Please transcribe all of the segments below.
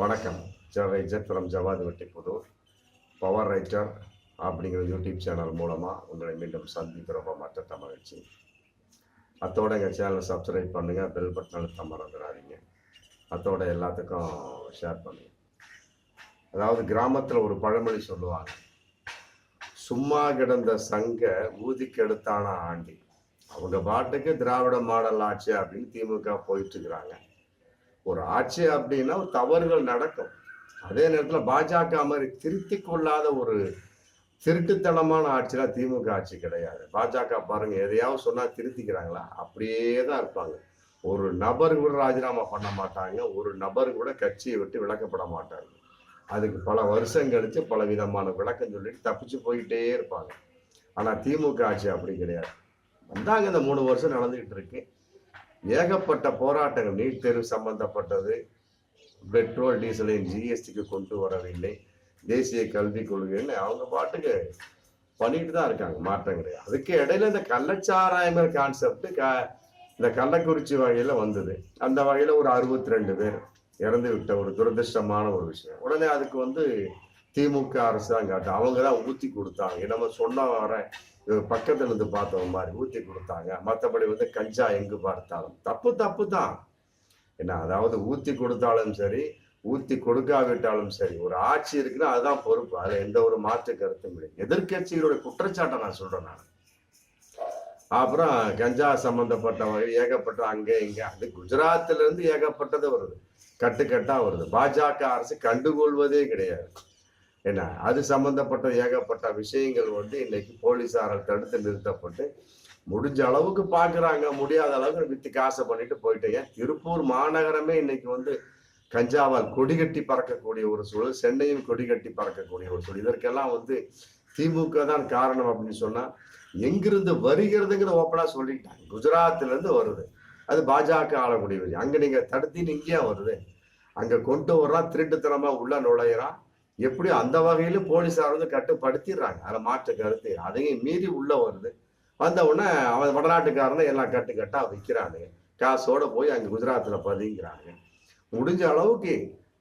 வணக்கம். சேவை ஜெத்ரம் ஜவாது வெட்டிப்புதூர் பவர் ரைட்டர் அப்படிங்கிற யூடியூப் சேனல் மூலமாக உங்களை மீண்டும் சந்திக்கிறோம். மற்ற தமிழ்ச்சி. அத்தோட எங்கள் சேனலை சப்ஸ்கிரைப் பண்ணுங்கள் பெல் பட்டன் அழுத்த மறந்துடாதீங்க. அத்தோட எல்லாத்துக்கும் ஷேர் பண்ணுங்க. அதாவது கிராமத்தில் ஒரு பழமொழி சொல்லுவாங்க. சும்மா கிடந்த சங்க ஊதிக்கெடுத்தான ஆண்டி. அவங்க பாட்டுக்கு திராவிட மாடல் ஆட்சி அப்படின்னு திமுக போயிட்டு இருக்கிறாங்க. ஒரு ஆட்சி அப்படின்னா தவறுகள் நடக்கும். அதே நேரத்தில் பாஜக மாதிரி திருத்தி கொள்ளாத ஒரு திருட்டுத்தனமான ஆட்சிலாம் திமுக ஆட்சி கிடையாது. பாஜக பாருங்க எதையாவது சொன்னா திருத்திக்கிறாங்களா? அப்படியே தான் இருப்பாங்க. ஒரு நபர் கூட ராஜினாமா பண்ண மாட்டாங்க ஒரு நபர் கூட கட்சியை விட்டு விளக்கப்பட மாட்டாங்க. அதுக்கு பல வருஷம் கழிச்சு பல விதமான விளக்கம் சொல்லிட்டு தப்பிச்சு போயிட்டே இருப்பாங்க. ஆனா திமுக ஆட்சி அப்படி கிடையாது. வந்தாங்க இந்த மூணு வருஷம் நடந்துகிட்டு இருக்கு. ஏகப்பட்ட போராட்டங்கள் நீட் தேர்வு சம்பந்தப்பட்டது பெட்ரோல் டீசலையும் ஜிஎஸ்டிக்கு கொண்டு வரவில்லை. தேசிய கல்விக் கொள்கைன்னு அவங்க பாட்டுக்கு பண்ணிட்டு தான் இருக்காங்க மாற்றம் கிடையாது அதுக்கு இடையில இந்த கள்ளச்சாராயமே கான்செப்ட் க இந்த கள்ளக்குறிச்சி வகையில் வந்தது. அந்த வகையில் ஒரு அறுபத்தி ரெண்டு பேர் இறந்து விட்ட ஒரு துரதிருஷ்டமான ஒரு விஷயம். உடனே அதுக்கு வந்து திமுக அரசு தான் காட்டு அவங்க தான் ஊத்தி கொடுத்தாங்க. நம்ம சொன்ன வர பக்கத்துல இருந்து பார்த்தவங்க மாதிரி ஊத்தி கொடுத்தாங்க. மற்றபடி வந்து கஞ்சா எங்கு பார்த்தாலும். தப்பு தப்பு தான். என்ன அதாவது ஊத்தி கொடுத்தாலும் சரி ஊத்தி கொடுக்காவிட்டாலும் சரி ஒரு ஆட்சி இருக்குன்னா அதுதான் பொறுப்பு. அதுல எந்த ஒரு மாற்று கருத்தும் இல்லை. எதிர்கட்சிகளுடைய குற்றச்சாட்டை நான் சொல்றேன் நான். அப்புறம் கஞ்சா சம்பந்தப்பட்ட வகை ஏகப்பட்ட அங்கே இங்கே. அது குஜராத்துல இருந்து ஏகப்பட்டது வருது. கட்டுக்கட்டா வருது. பாஜக அரசு கண்டுகொள்வதே கிடையாது. என்ன அது சம்பந்தப்பட்ட ஏகப்பட்ட விஷயங்கள் வந்து இன்னைக்கு போலீஸாரால் தடுத்து நிறுத்தப்பட்டு முடிஞ்ச அளவுக்கு பாக்குறாங்க. முடியாத அளவுக்கு வித்து காசை பண்ணிட்டு போயிட்டு ஏன் திருப்பூர் மாநகரமே இன்னைக்கு வந்து கஞ்சாவால் கொடிகட்டி பறக்கக்கூடிய ஒரு சூழல் சென்னையும் கொடிகட்டி பறக்கக்கூடிய ஒரு சூழல். இதற்கெல்லாம் வந்து திமுக தான் காரணம் அப்படின்னு சொன்னா எங்கிருந்து வருகிறதுங்கிற ஓப்பனா சொல்லிட்டாங்க. குஜராத்ல இருந்து வருது. அது பாஜக ஆளக்கூடிய அங்கே அங்க நீங்க தடுத்தின்னு இங்கேயே வருது? அங்க கொண்டு வர்றான் திருட்டுத்தனமா உள்ள நுழையிறான் எப்படி அந்த வகையிலும் போலீஸார் வந்து கட்டுப்படுத்திடுறாங்க. அதை மாற்று கருத்து அதையும் மீறி உள்ள வருது. வந்த உடனே அவன் வடநாட்டுக்காரன் எல்லாம் கட்டு கட்டா விற்கிறாங்க காசோட போய் அங்க குஜராத்ல பதிங்கிறாங்க. முடிஞ்ச அளவுக்கு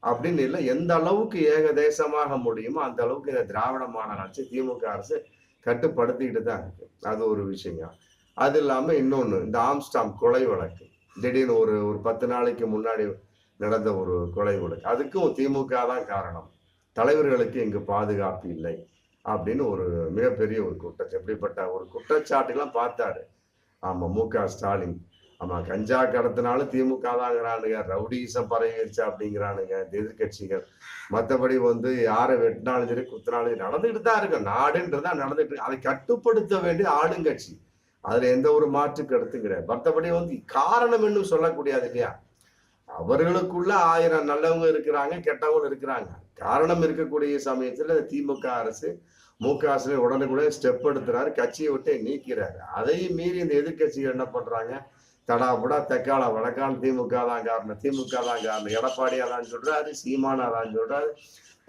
அப்படின்னு இல்லை. எந்த அளவுக்கு ஏகதேசமாக முடியுமோ அந்த அளவுக்கு இந்த திராவிட மாடல் திமுக அரசு கட்டுப்படுத்திக்கிட்டு தான் இருக்கு. அது ஒரு விஷயம் அது இல்லாம இன்னொன்னு இந்த ஆம்ஸ்டாம் கொலை வழக்கு. திடீர்னு ஒரு ஒரு பத்து நாளைக்கு முன்னாடி நடந்த ஒரு கொலை வழக்கு. அதுக்கும் திமுக தான் காரணம். தலைவர்களுக்கு இங்கு பாதுகாப்பு இல்லை அப்படின்னு ஒரு மிகப்பெரிய ஒரு குற்றச்சாட்டு எப்படிப்பட்ட ஒரு குற்றச்சாட்டுலாம் பார்த்தாரு. ஆமா மு க ஸ்டாலின். ஆமா கஞ்சா கடத்தினாலும் திமுக தாங்கிறானுங்க ரவுடிசம் பரவிடுச்சு அப்படிங்கிறானுங்க எதிர்கட்சிகள் மற்றபடி வந்து யாரை வெட்டினாலும் சரி குத்தினாலும் சரி நடந்துகிட்டு தான் இருக்கு. நாடுன்றதா நடந்துட்டு இருக்கு. அதை கட்டுப்படுத்த வேண்டிய ஆளுங்கட்சி. அதுல எந்த ஒரு மாற்று கருத்தும் கிடையாது மற்றபடி வந்து காரணம் இன்னும் சொல்லக்கூடியது இல்லையா? அவர்களுக்குள்ள ஆயிரம் நல்லவங்க இருக்கிறாங்க கெட்டவங்க இருக்கிறாங்க. காரணம் இருக்கக்கூடிய சமயத்துல திமுக அரசு மு க ஸ்டாலின் உடனுக்குடன் ஸ்டெப் எடுத்துறாரு கட்சியை விட்டு நீக்கிறாரு. அதையும் மீறி இந்த எதிர்கட்சிகள் என்ன பண்றாங்க? தடாபுடா தெக்கால வடக்கான திமுக தான் காரணம். திமுக தான் காரணம். எடப்பாடி அதான் சொல்றாரு சீமானா தான் சொல்றாரு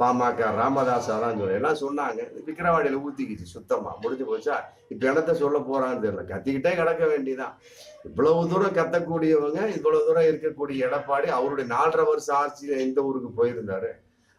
பாமக ராமதாஸ் அதான் சொல்றாரு. எல்லாம் சொன்னாங்க. விக்கிரவாடியில ஊத்திக்கிச்சு சுத்தமா. முடிஞ்சு போச்சா? இப்ப என்னத்த சொல்ல போறான்னு தெரியல. கத்திக்கிட்டே கிடக்க வேண்டியதான் இவ்வளவு தூரம் கத்தக்கூடியவங்க இவ்வளவு தூரம் இருக்கக்கூடிய எடப்பாடி அவருடைய நாலரை வருஷம் ஆட்சியில எந்த ஊருக்கு போயிருந்தாரு?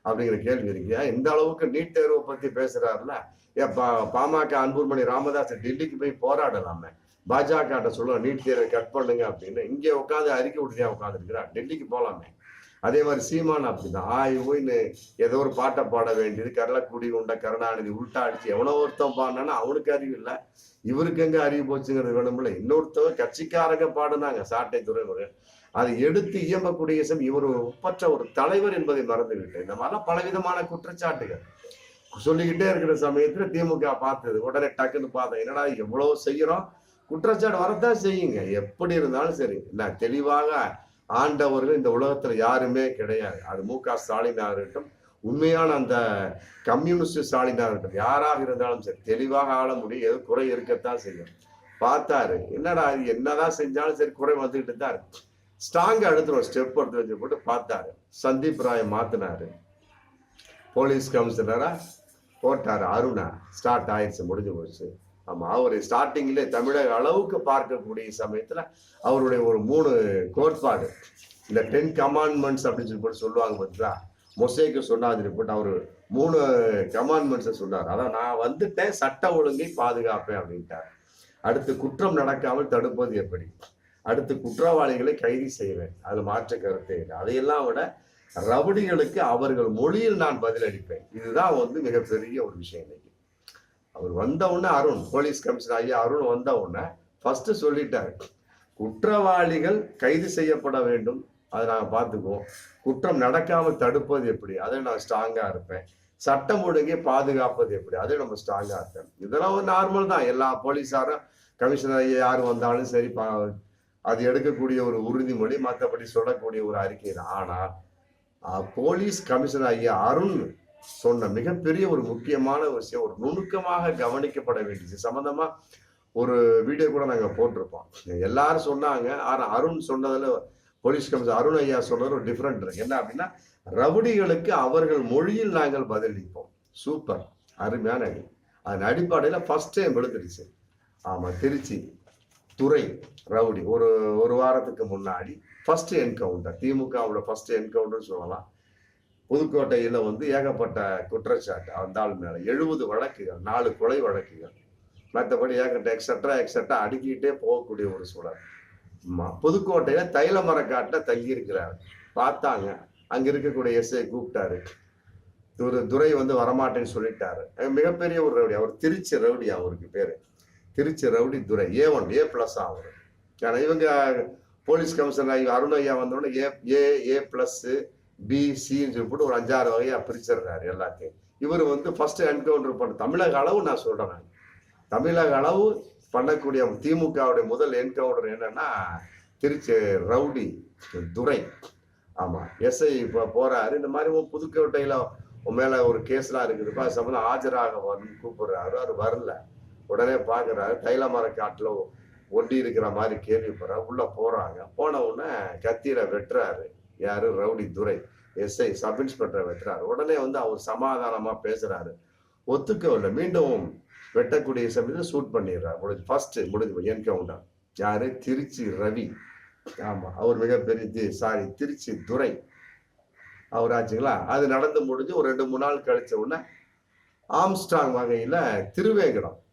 அப்படிங்கிற கேள்வி இருக்கியா இந்த அளவுக்கு நீட் தேர்வை பத்தி பேசுறாருல ஏன் பா- பாமக அன்புமணி ராமதாஸ் டெல்லிக்கு போய் போராடலாமே. பாஜக சொல்லுவோம் நீட் தேர்வை கட் பண்ணுங்க அப்படின்னு. இங்கே உட்காந்து அறிக்கை விட்டுதான் உட்காந்துருக்கிறா டெல்லிக்கு போகலாமே அதே மாதிரி சீமான் அப்படிதான் ஆய் ஏதோ ஒரு பாட்டை பாட வேண்டியது. கரலக்குடி உண்ட கருணாநிதி உள்டா அடிச்சு எவனோ ஒருத்தன் பாடினானா அவனுக்கு அறிவு இல்லை. இவருக்கு எங்க அறிவு போச்சுங்கிறது வேணும்ல. இன்னொருத்தவங்க கட்சிக்காரங்க பாடுனாங்க. சாட்டை துறைமுறை. அதை எடுத்து இயம்பக்கூடிய சம் இவர் ஒப்பற்ற ஒரு தலைவர் என்பதை மறந்துவிட்டு இந்த மாதிரிலாம் பலவிதமான குற்றச்சாட்டுகள். சொல்லிக்கிட்டே இருக்கிற சமயத்துல திமுக பார்த்தது. உடனே டக்குன்னு பார்த்தேன். என்னடா எவ்வளவு செய்யறோம்? குற்றச்சாட்டு வரத்தான் செய்யுங்க. எப்படி இருந்தாலும் சரி. நான் தெளிவாக ஆண்டவர்கள் இந்த உலகத்துல யாருமே கிடையாது. அது மு க ஸ்டாலினா இருக்கட்டும் உண்மையான அந்த கம்யூனிஸ்ட் ஸ்டாலினா இருக்கட்டும் யாராக இருந்தாலும் சரி தெளிவாக ஆள முடியும். எது குறை இருக்கத்தான் செய்யும். பார்த்தாரு. என்னடா இது? என்னதான் செஞ்சாலும் சரி குறை வந்துகிட்டு தான் இருக்கு. ஸ்ட்ராங்கா எடுத்துரும் ஸ்டெப் எடுத்து வச்சு போட்டு பார்த்தாரு. சந்தீப் ராயை மாத்தினாரு. போலீஸ் கமிஷனரா போட்டார் அருணா. ஸ்டார்ட் ஆயிடுச்சு முடிஞ்சு போச்சு. ஆமாம் அவர் ஸ்டார்டிங்ல தமிழக அளவுக்கு பார்க்கக்கூடிய சமயத்தில் அவருடைய ஒரு மூணு கோட்பாடு. இந்த டென் கமாண்ட்மெண்ட்ஸ் அப்படின்னு சொல்லி போட்டு சொல்லுவாங்க பார்த்தீங்களா? மொசைக்கு சொன்னாது போட்டு அவர் மூணு கமாண்ட்மெண்ட்ஸை சொன்னார். அதான் நான் வந்துட்டேன் சட்ட ஒழுங்கை பாதுகாப்பேன் அப்படின்ட்டார். அடுத்து குற்றம் நடக்காமல் தடுப்பது எப்படி? அடுத்து குற்றவாளிகளை கைது செய்வேன். அது மாற்று கருத்தே இல்லை. அதையெல்லாம் விட ரவுடிகளுக்கு அவர்கள் மொழியில் நான் பதிலளிப்பேன் இதுதான் வந்து மிகப்பெரிய ஒரு விஷயம் இன்னைக்கு. அவர் வந்த உடனே அருண் போலீஸ் கமிஷனர் ஐயா அருண் வந்த உடனே ஃபர்ஸ்ட் சொல்லிட்டாரு குற்றவாளிகள் கைது செய்யப்பட வேண்டும். அதை நாங்கள் பார்த்துக்குவோம். குற்றம் நடக்காமல் தடுப்பது எப்படி? அதை நான் ஸ்ட்ராங்காக இருப்பேன். சட்டம் ஒழுங்கை பாதுகாப்பது எப்படி? அதை நம்ம ஸ்ட்ராங்காக இருப்பேன். இதெல்லாம் ஒரு நார்மல் தான். எல்லா போலீஸாரும் கமிஷனர் ஐயா யார் வந்தாலும் சரி பா- அது எடுக்கக்கூடிய ஒரு உறுதிமொழி மற்றபடி சொல்லக்கூடிய ஒரு அறிக்கை தான். ஆனால் போலீஸ் கமிஷனர் ஐயா அருண் சொன்ன மிகப்பெரிய ஒரு முக்கியமான விஷயம் ஒரு நுணுக்கமாக கவனிக்கப்பட வேண்டியது. சம்பந்தமா ஒரு வீடியோ கூட நாங்கள் போட்டிருப்போம். எல்லாரும் சொன்னாங்க ஆனால் அருண் சொன்னதில் போலீஸ் கமிஷனர் அருண் ஐயா சொன்னது ஒரு டிஃப்ரெண்ட் இருக்கு. என்ன அப்படின்னா ரவுடிகளுக்கு அவர்கள் மொழியில் நாங்கள் பதிலளிப்போம் சூப்பர். அருமையான அடி அதன் அடிப்படையில் ஃபர்ஸ்ட் டைம் விழுந்துடுச்சு. ஆமாம் திருச்சி. துறை ரவுடி. ஒரு ஒரு வாரத்துக்கு முன்னாடி ஃபர்ஸ்ட் என்கவுண்டர் திமுகவோட ஃபர்ஸ்ட் என்கவுண்டர் சொல்லலாம். புதுக்கோட்டையில் வந்து ஏகப்பட்ட குற்றச்சாட்டு அந்த ஆள் மேலே எழுபது வழக்குகள் நாலு கொலை வழக்குகள். மற்றபடி ஏகப்பட்ட எக்ஸட்ரா எக்ஸட்ரா அடுக்கிட்டே போகக்கூடிய ஒரு சூழல். ஆமா. புதுக்கோட்டையில தைல மரக்காட்டில் தங்கி இருக்கிறார். பார்த்தாங்க. அங்க இருக்கக்கூடிய எஸ்ஐ கூப்பிட்டாரு. துரை துரை வந்து வரமாட்டேன்னு சொல்லிட்டாரு. மிகப்பெரிய ஒரு ரவுடி. அவர் திருச்சி ரவுடி அவருக்கு பேரு. Trichy rowdy Durai A one A plus அவர் ஏன்னா இவங்க போலீஸ் கமிஷனர் அருண் ஐயா வந்தோடனே ஏ ஏ ஏ பிளஸ் பி சின்னு சொல்லி போட்டு ஒரு அஞ்சாறு வகையாக பிரிச்சிடுறாரு எல்லாத்தையும். இவர் வந்து ஃபர்ஸ்ட் என்கவுண்டர் பண்ண தமிழக அளவு நான் சொல்கிறேன் நான். தமிழக அளவு பண்ணக்கூடிய திமுகவுடைய முதல் என்கவுண்டர் என்னன்னா திருச்சி ரவுடி துரை ஆமாம் எஸ்ஐ இப்போ போகிறாரு இந்த மாதிரி உன் புதுக்கோட்டையில் உன் ஒரு கேஸ்லாம் இருக்குதுப்பா சம்மந்தம் சம்பந்தம் ஆஜராக வரணும்னு கூப்பிடுறாரு. அவர் வரல. உடனே பாக்குறாரு தைல மரக்காட்டுல ஒண்டி இருக்கிற மாதிரி கேள்விப்படுறாரு. உள்ள போறாங்க. போன உடனே கத்தியில வெட்டுறாரு. யாரு? Rowdy Durai. SI sub inspector வெட்டுறாரு. உடனே வந்து அவர் சமாதானமா பேசுறாரு. ஒத்துக்கவில்லை மீண்டும் வெட்டக்கூடிய சமயத்தில் சூட் பண்ணிடுறாரு. முடிஞ்சு ஃபர்ஸ்ட் முடிஞ்சு என்கவுண்டர். யாரு? திருச்சி ரவி. ஆமா அவர் மிகப்பெரிய சாரி திருச்சி துரை. அவர் ஆச்சுங்களா? அது நடந்து முடிஞ்சு ஒரு ரெண்டு மூணு நாள் கழிச்ச உடனே ஆம்ஸ்டாங் வகையில திருவேங்கடம்.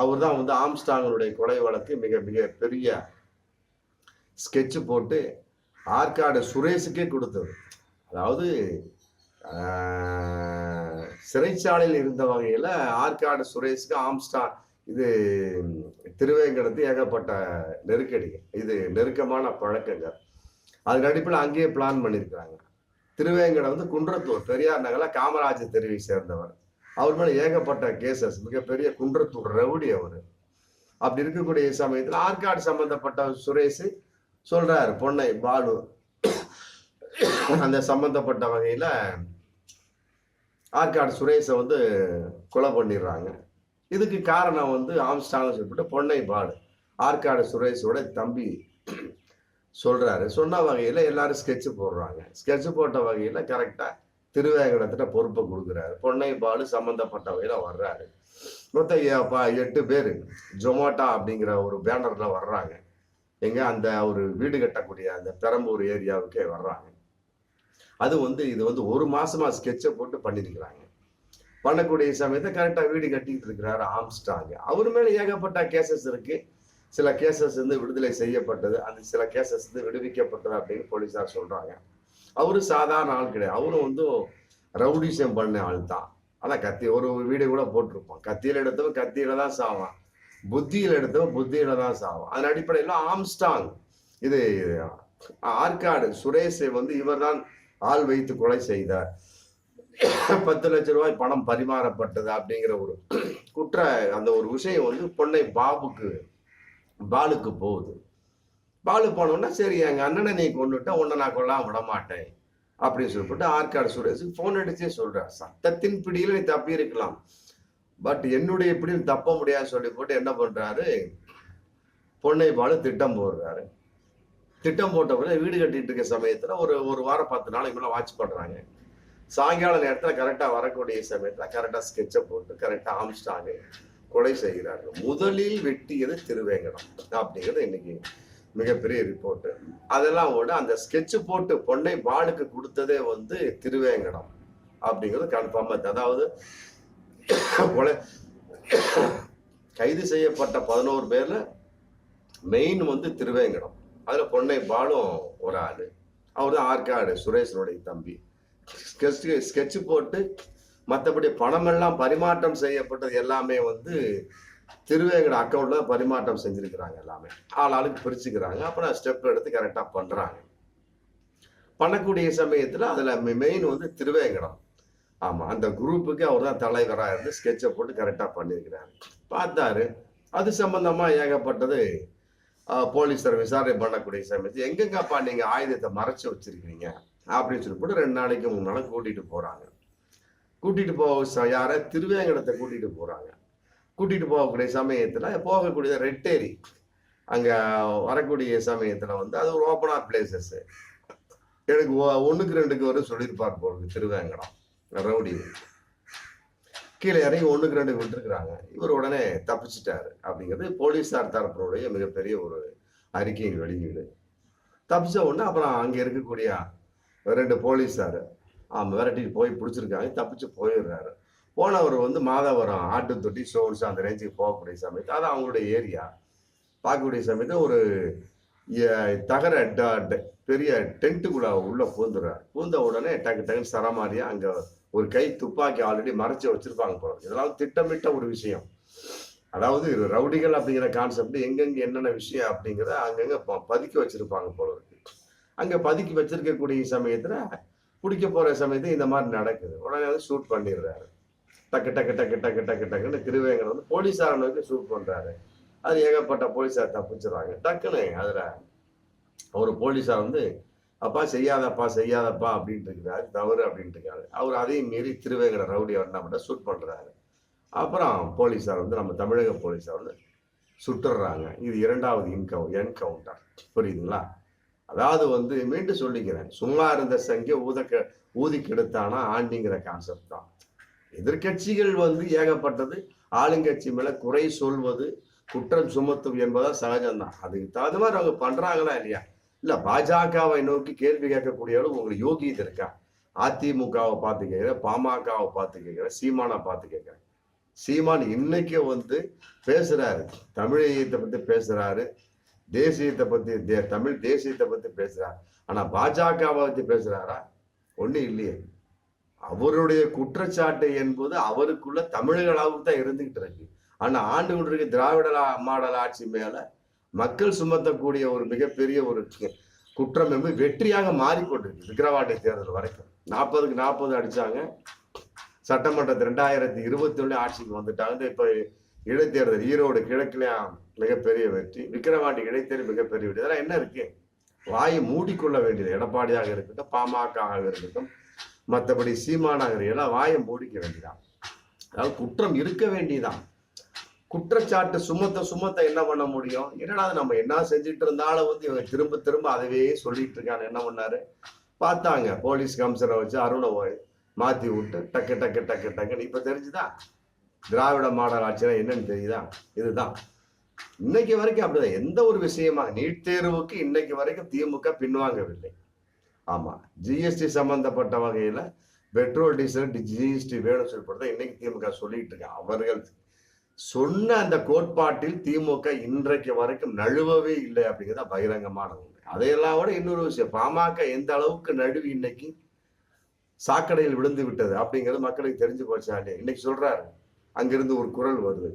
அவர் தான் வந்து ஆம்ஸ்டாங்கனுடைய கொலை வழக்கு மிக மிக பெரிய ஸ்கெட்ச் போட்டு ஆற்காடு சுரேஷுக்கே கொடுத்தது. அதாவது சிறைச்சாலையில் இருந்த வகையில் ஆற்காடு சுரேஷுக்கு ஆம்ஸ்டாங் இது திருவேங்கடத்து ஏகப்பட்ட நெருக்கடி இது நெருக்கமான பழக்கங்கள். அதன் அடிப்படையில் அங்கேயே பிளான் பண்ணியிருக்கிறாங்க. திருவேங்கடம் வந்து குன்றத்தூர் பெரியார் நகரில் காமராஜர் தெருவை சேர்ந்தவர். அவர் மேல ஏகப்பட்ட கேசஸ் மிகப்பெரிய குன்றத்தூர் ரவுடி அவர். அப்படி இருக்கக்கூடிய சமயத்தில் ஆற்காடு சம்பந்தப்பட்ட சுரேஷ் சொல்றாரு பொன்னை பாலு. அந்த சம்பந்தப்பட்ட வகையில ஆற்காடு சுரேஷை வந்து கொலை பண்ணிடுறாங்க. இதுக்கு காரணம் வந்து ஆம்ஸ்டாங் சொல்லிட்டு பொன்னை பாலு. ஆற்காடு சுரேஷோட தம்பி சொல்றாரு. சொன்ன வகையில எல்லாரும் ஸ்கெட்சு போடுறாங்க. ஸ்கெட்சு போட்ட வகையில கரெக்டா திருவேங்கடத்துல பொறுப்பை கொடுக்குறாரு. பொன்னை பாலு வர்றாரு. மொத்தம் எட்டு பேர் ஜொமேட்டோ அப்படிங்கிற ஒரு பேனர்ல வர்றாங்க. எங்க அந்த ஒரு வீடு கட்டக்கூடிய அந்த பெரம்பூர் ஏரியாவுக்கே வர்றாங்க. அது வந்து இது வந்து ஒரு மாசமா ஸ்கெட்சை போட்டு பண்ணிருக்கிறாங்க. பண்ணக்கூடிய சமயத்தை கரெக்டா வீடு கட்டிட்டு இருக்கிறாரு ஆம்ஸ்டாங்க. அவர் மேல ஏகப்பட்ட கேசஸ் இருக்கு. சில கேசஸ் வந்து விடுதலை செய்யப்பட்டது. அந்த சில கேசஸ் வந்து விடுவிக்கப்பட்டது அப்படின்னு போலீஸார் சொல்றாங்க. அவரு சாதாரண ஆள் கிடையாது. அவரும் வந்து ரவுடிசம் பண்ண ஆள் தான். அதான் கத்தி ஒரு வீடியோ கூட போட்டிருப்போம் கத்தியில் எடுத்தவன் கத்தியில தான் சாவான். புத்தியில் எடுத்தவன் புத்தியில தான் சாவான். அதன் அடிப்படையில் ஆம்ஸ்டாங் இது ஆற்காடு சுரேஷை வந்து இவர் தான் ஆள் வைத்து கொலை செய்தார். பத்து லட்சம் ரூபாய் பணம் பரிமாறப்பட்டது அப்படிங்கிற ஒரு குற்ற அந்த ஒரு விஷயம் வந்து பொன்னை பாபுக்கு பாலுக்கு போகுது. பாலு போனோன்னா சரி எங்கள் அண்ணனை நீ கொண்டுட்ட உன்னை நான் கொள்ளாம விட மாட்டேன். அப்படின்னு சொல்லிட்டு ஆற்காடு சுரேஷ் ஃபோன் அடிச்சே சொல்கிறார் சட்டத்தின் பிடியில் நீ தப்பி இருக்கலாம். பட் என்னுடைய பிடியில் தப்ப முடியாதுன்னு சொல்லி போட்டு என்ன பண்ணுறாரு பொன்னை பாலு திட்டம் போடுறாரு. திட்டம் போட்ட பிறகு வீடு கட்டிட்டு இருக்க சமயத்தில் ஒரு ஒரு வாரம் பத்து நாளைக்கு மேலே வாட்ச் பண்ணுறாங்க சாயங்கால நேரத்தில் கரெக்டாக வரக்கூடிய சமயத்தில் கரெக்டாக ஸ்கெட்சை போட்டு கரெக்டாக ஆம்ஸ்டாங்க கொலை செய்கிறார்கள். முதலில் வெட்டியது திருவேங்கடம். அப்படிங்கிறது இன்னைக்கு மிகப்பெரிய ரிப்போர்ட் அதெல்லாம் விட அந்த ஸ்கெட்ச் போட்டு பொன்னை பாலுக்கு கொடுத்ததே வந்து திருவேங்கடம் அப்படிங்கிறது கன்ஃபார்மா அதாவது கொலை கைது செய்யப்பட்ட பதினோரு பேர்ல மெயின் வந்து திருவேங்கடம். அதுல பொன்னை பாலும் ஒரு ஆளு. அவர் தான் ஆற்காடு சுரேஷனுடைய தம்பி. ஸ்கெட்ச் ஸ்கெட்ச் போட்டு மற்றபடி பணமெல்லாம் பரிமாற்றம் செய்யப்பட்டது எல்லாமே வந்து திருவேகட அக்கௌண்ட்ல பரிமாற்றம் செஞ்சிருக்கிறாங்க எல்லாமே. ஆள் ஆளுக்கு பிரிச்சுக்கிறாங்க அப்புறம் ஸ்டெப் எடுத்து கரெக்டா பண்றாங்க. பண்ணக்கூடிய சமயத்தில் அதில் மெயின் வந்து திருவேங்கடம். ஆமா அந்த குரூப்புக்கு அவர் தான் தலைவராக இருந்து ஸ்கெட்சை போட்டு கரெக்டா பண்ணியிருக்கிறாரு பார்த்தாரு. அது சம்பந்தமா ஏகப்பட்டது போலீஸார் விசாரணை பண்ணக்கூடிய சமயத்தில் எங்கெங்கப்பா நீங்க ஆயுதத்தை மறைச்சு வச்சிருக்கிறீங்க? அப்படின்னு சொல்லி போட்டு ரெண்டு நாளைக்கு மூணு நாளும் கூட்டிட்டு போறாங்க. கூட்டிட்டு போக யாரை? திருவேங்கடத்தை கூட்டிட்டு போறாங்க. கூட்டிட்டு போகக்கூடிய சமயத்துல போகக்கூடிய ரெட்டேரி அங்க வரக்கூடிய சமயத்துல வந்து அது ஒரு ஓப்பனா பிளேசஸ் எனக்கு ஒ- ஒண்ணுக்கு ரெண்டுக்கு வரும் சொல்லியிருப்பார் போறது திருவேங்கடம். ரவுடி. கீழே இறங்கி ஒண்ணுக்கு ரெண்டு விட்டுருக்குறாங்க. இவர் உடனே தப்பிச்சிட்டாரு அப்படிங்கிறது போலீஸார் தரப்பினுடைய மிகப்பெரிய ஒரு அறிக்கையின் வெளியீடு. தப்பிச்ச உடனே அப்புறம் அங்க இருக்கக்கூடிய ரெண்டு போலீஸார் ஆமா விரட்டிட்டு போய் பிடிச்சிருக்காங்க தப்பிச்சு போயிடுறாரு. போனவர் வந்து மாதவரம் ஆட்டு தொட்டி சோர்ஸ் அந்த ரேஞ்சுக்கு போகக்கூடிய சமயத்து அது அவங்களுடைய ஏரியா. பார்க்கக்கூடிய சமயத்தில் ஒரு தகர ட- ட- பெரிய டென்ட்டுக்குள்ள உள்ளே பூந்துடுறாரு. பூந்த உடனே டக்கு டக்குன்னு சரமாரியா அங்கே ஒரு கை துப்பாக்கி ஆல்ரெடி மறைச்சி வச்சிருப்பாங்க போல இதெல்லாம் திட்டமிட்ட ஒரு விஷயம். அதாவது ரவுடிகள் அப்படிங்கிற கான்செப்ட் எங்கெங்கே என்னென்ன விஷயம் அப்படிங்கிறத அங்கங்கே ப- பதுக்கி வச்சிருப்பாங்க போல இருக்கு. பதுக்கி வச்சிருக்கக்கூடிய சமயத்தில் பிடிக்க போகிற சமயத்தில் இந்த மாதிரி நடக்குது. உடனே வந்து ஷூட் பண்ணிடுறாரு. டக்கு டக்கு டக்கு டக்கு டக்கு டக்குன்னு திருவேங்கர் வந்து போலீஸாரை நோக்கி ஷூட் பண்ணுறாரு அது ஏகப்பட்ட போலீஸார் தப்பிச்சிடுறாங்க. டக்குன்னு அதில் ஒரு போலீஸார் வந்து அப்பா செய்யாதப்பா செய்யாதப்பா அப்படின்ட்டு இருக்கிறாரு. தவறு அப்படின்ட்டு இருக்காரு. அவர் அதையும் மீறி திருவேங்கட ரவுடி என்ன ஷூட் பண்ணுறாரு அப்புறம் போலீஸார் வந்து நம்ம தமிழக போலீஸார் வந்து சுட்டுறாங்க. இது இரண்டாவது இன்கவு என்கவுண்டர் புரியுதுங்களா? அதாவது வந்து மீண்டும் சொல்லிக்கிறேன். சும்மா இருந்த சங்க ஊதக்க ஊதி கெடுத்தானா ஆண்டிங்கிற கான்செப்ட் தான். எதிர்க்கட்சிகள் வந்து ஏகப்பட்டது ஆளுங்கட்சி மேல குறை சொல்வது குற்றம் சுமத்தும் என்பதா சகஜம்தான். அதுக்கு தகுந்த மாதிரி அவங்க பண்றாங்களா இல்லையா? இல்ல பாஜகவை நோக்கி கேள்வி கேட்கக்கூடிய அளவு உங்களுக்கு யோகியது இருக்கா? அதிமுகவை பார்த்து கேட்கிறேன் பாமகவை பார்த்து கேட்கிறேன் சீமானை பார்த்து கேட்கிறேன் சீமான் இன்னைக்கு வந்து பேசுறாரு. தமிழீழத்தை பத்தி பேசுறாரு. தேசியத்தை பத்தி தே- தமிழ் தேசியத்தை பத்தி பேசுறாரு. ஆனா பாஜகவை பத்தி பேசுறாரா? ஒண்ணு இல்லையே. அவருடைய குற்றச்சாட்டு என்பது அவருக்குள்ள தமிழக அளவுக்கு தான் இருந்துகிட்டு இருக்கு. ஆனா ஆண்டு கொண்டிருக்க திராவிட மாடல் ஆட்சி மேல மக்கள் சுமத்தக்கூடிய ஒரு மிகப்பெரிய ஒரு குற்றம் என்பது வெற்றியாக மாறிக்கொண்டிருக்கு விக்கிரவாண்டி தேர்தல் வரைக்கும். நாற்பதுக்கு நாற்பது அடிச்சாங்க. சட்டமன்றத்தில் ரெண்டாயிரத்தி இருபத்தி ஒண்ணு ஆட்சிக்கு வந்துட்டாங்க. இப்ப இடைத்தேர்தல் ஈரோடு கிழக்குலயும் மிகப்பெரிய வெற்றி. விக்கிரவாண்டி இடைத்தேர்தல் மிகப்பெரிய வெற்றி. இதெல்லாம் என்ன இருக்கு? வாயை மூடிக்கொள்ள வேண்டியது. எடப்பாடியாக இருக்கட்டும் பாமக இருக்கட்டும் மற்றபடி சீமானாக இருக்கட்டும், எல்லாம் வாயை மூடிக்க வேண்டியதான் அதாவது குற்றம் இருக்க வேண்டியதான் குற்றச்சாட்டு சுமத்த சுமத்த என்ன பண்ண முடியும்? என்னடா நம்ம என்ன செஞ்சுட்டு இருந்தாலும் வந்து இவங்க திரும்ப திரும்ப அதவே சொல்லிட்டு இருக்காங்க. என்ன பண்ணாரு? பார்த்தாங்க. போலீஸ் கமிஷனரை வச்சு அருணை மாற்றி விட்டு டக்கு டக்கு டக்கு டக்குன்னு. இப்போ தெரிஞ்சுதா? திராவிட மாடல் ஆட்சினா என்னன்னு தெரியுதா? இதுதான். இன்னைக்கு வரைக்கும் அப்படிதான். எந்த ஒரு விஷயமா நீட் தேர்வுக்கு இன்னைக்கு வரைக்கும் திமுக பின்வாங்கவில்லை. ஆமாம் ஜிஎஸ்டி சம்பந்தப்பட்ட வகையில் பெட்ரோல் டீசல் ஜிஎஸ்டி வேணும்னு சொல்லப்படுறத இன்னைக்கு திமுக சொல்லிட்டு இருக்காங்க. அவர்கள் சொன்ன அந்த கோட்பாட்டில் திமுக இன்றைக்கு வரைக்கும் நழுவவே இல்லை அப்படிங்கிறத பகிரங்கமான உண்மை அதையெல்லாம் விட இன்னொரு விஷயம் பாமக எந்த அளவுக்கு நழுவி இன்னைக்கு சாக்கடையில் விழுந்து விட்டது அப்படிங்கிறது மக்களுக்கு தெரிஞ்சு போச்சாலே இன்னைக்கு சொல்றாரு அங்கிருந்து ஒரு குரல் வருது.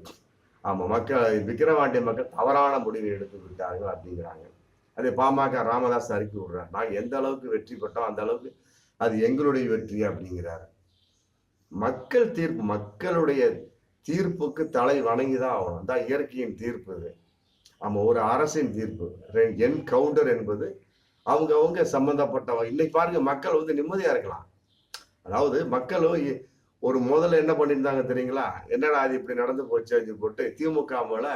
ஆமா மக்கள் விக்கிரவாண்டிய மக்கள் தவறான முடிவை எடுத்து விட்டார்கள் அப்படிங்கிறாங்க. அதே பாமக ராமதாஸ் அறிக்கை விடுறார். நாங்கள் எந்த அளவுக்கு வெற்றி பெற்றோம் அந்த அளவுக்கு அது எங்களுடைய வெற்றி அப்படிங்கிறாரு. மக்கள் தீர்ப்பு மக்களுடைய தீர்ப்புக்கு தலை வணங்கி தான் ஆகணும். தான் இயற்கையின் தீர்ப்பு இது. ஆமாம் ஒரு அரசின் தீர்ப்பு. என் கவுண்டர் என்பது அவங்க அவங்க சம்மந்தப்பட்டவங்க இன்னைக்கு பாருங்க மக்கள் வந்து நிம்மதியாக இருக்கலாம். அதாவது மக்களும் இ- ஒரு முதல்ல என்ன பண்ணியிருந்தாங்க தெரியுங்களா? என்னடா அது இப்படி நடந்து போச்சு அப்படின்னு போட்டு திமுக மேலே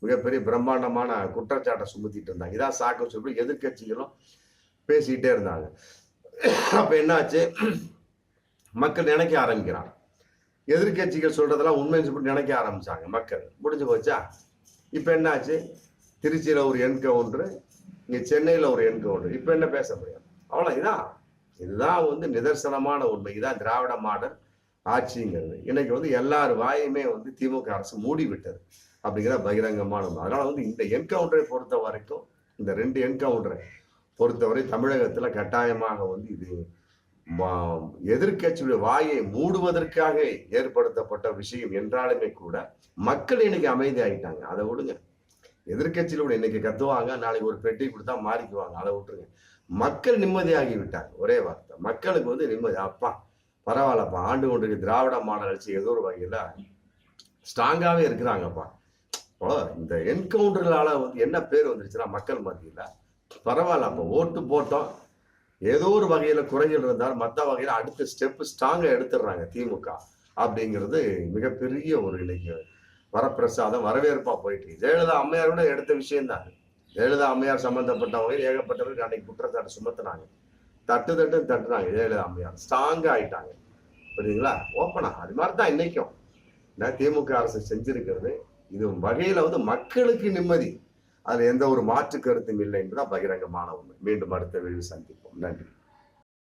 மிகப்பெரிய பிரம்மாண்டமான குற்றச்சாட்டை சுமத்திட்டு இருந்தாங்க. இதான் சாக்கு சொல்லி எதிர்க்கட்சிகளும் பேசிக்கிட்டே இருந்தாங்க. அப்ப என்னாச்சு? மக்கள் நினைக்க ஆரம்பிக்கிறாங்க. எதிர்க்கட்சிகள் சொல்றதெல்லாம் உண்மைன்னு சொல்லி நினைக்க ஆரம்பிச்சாங்க மக்கள். முடிஞ்சு போச்சா? இப்ப என்னாச்சு? திருச்சியில ஒரு என்கவுண்டரு இங்க சென்னையில ஒரு என்கவுண்டர். இப்ப என்ன பேச முடியும்? அவ்வளவு இதான் இதுதான் வந்து நிதர்சனமான உண்மை. இதான் திராவிட மாடல் ஆட்சிங்கிறது. இன்னைக்கு வந்து எல்லார் வாயுமே வந்து திமுக அரசு மூடி விட்டது அப்படிங்கிற பகிரங்கமான அதனால் அதனால வந்து இந்த என்கவுண்டரை பொறுத்த வரைக்கும் இந்த ரெண்டு என்கவுண்டரை பொறுத்தவரை தமிழகத்தில் கட்டாயமாக வந்து இது மா- வாயை மூடுவதற்காக ஏற்படுத்தப்பட்ட விஷயம் என்றாலுமே கூட மக்கள் இன்னைக்கு அமைதி ஆகிட்டாங்க அதை விடுங்க. எதிர்க்கட்சியில இன்னைக்கு கத்துவாங்க நாளைக்கு ஒரு பெட்டி கொடுத்தா மாறிக்குவாங்க. அதை விட்டுருங்க. மக்கள் நிம்மதியாகி விட்டாங்க. ஒரே வார்த்தை. மக்களுக்கு வந்து நிம்மதி. அப்பா பரவாயில்லப்பா. ஆண்டு கொண்டிருக்கு திராவிட மாடல் ஏதோ ஒரு வகையில ஸ்ட்ராங்காகவே இருக்கிறாங்கப்பா. இப்போ இந்த என்கவுண்டர்களால வந்து என்ன பேர் வந்துருச்சுன்னா மக்கள் மத்தியில்? பரவாயில்ல அப்போ ஓட்டு போட்டோம். ஏதோ ஒரு வகையில் குறைகள் இருந்தால் மற்ற வகையில் அடுத்த ஸ்டெப் ஸ்ட்ராங்காக எடுத்துடுறாங்க திமுக. அப்படிங்கிறது மிகப்பெரிய ஒரு இன்னைக்கு வரப்பிரசாதம் வரவேற்பாக போயிட்டு. ஜெயலலிதா ஜெயலலிதா அம்மையாரோட எடுத்த விஷயம்தான். ஜெயலலிதா அம்மையார் சம்மந்தப்பட்டவங்க வகையில் ஏகப்பட்டவருக்கு அன்னைக்கு குற்றச்சாட்டு சுமத்துனாங்க. தட்டு தட்டு தட்டுனாங்க ஜெயலலிதா அம்மையார். ஸ்ட்ராங்காக ஆயிட்டாங்க. புரியுதுங்களா? ஓப்பனா அது மாதிரி தான் இன்னைக்கும் திமுக அரசு செஞ்சிருக்கிறது? இது வகையில வந்து மக்களுக்கு நிம்மதி. அதுல எந்த ஒரு மாற்று கருத்தும் இல்லை என்பதுதான் பகிரங்கமான உண்மை. மீண்டும் அடுத்த விழிவு சந்திப்போம். நன்றி.